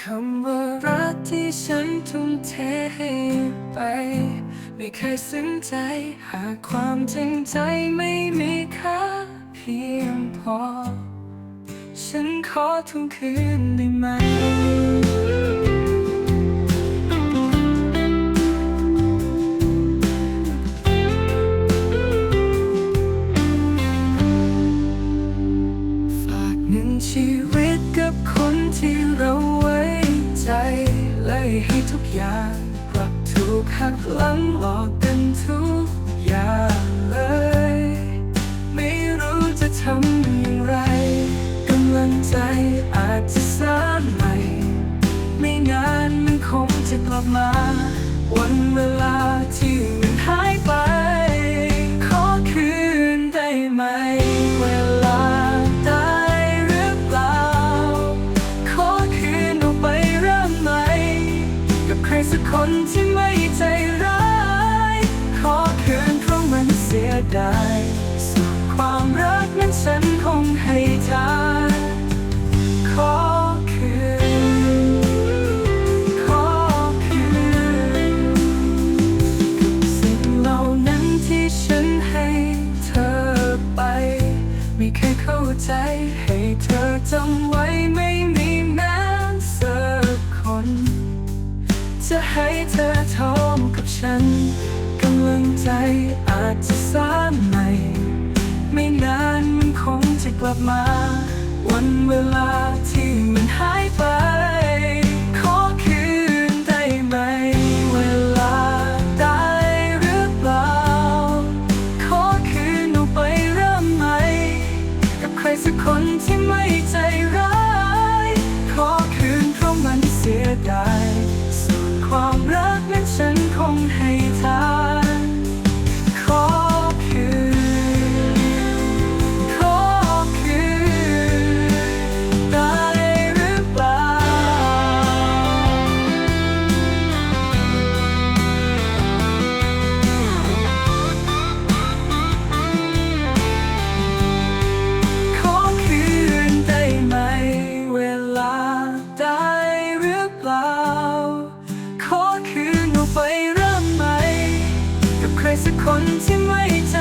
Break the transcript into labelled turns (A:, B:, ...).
A: คำว่ารักที่ฉันทุ่มเทให้ไป ไม่เคยซึ้งใจ หากความจริงใจไม่มีค่าเพียงพอ ฉันขอทุ่มคืนได้ไหม ให้ทุกอย่างกลับถูกหักหลังหลอกกันทุกอย่างเลย ไม่รู้จะทำอย่างไรกำลังใจอาจจะสร้างใหม่ ไม่นานมันคงจะกลับมา วันเวลาที่ คนที่ไม่ใจร้าย ขอคืนเพราะมันเสียดายสุขความรักนั้นฉันคงให้เธอ ฉันกำลังใจอาจจะสร้างใหม่ ไม่นานมันคงจะกลับมา วันเวลา ไฟเริ่มใหม่กับใครสักคนที่ไม่ใจ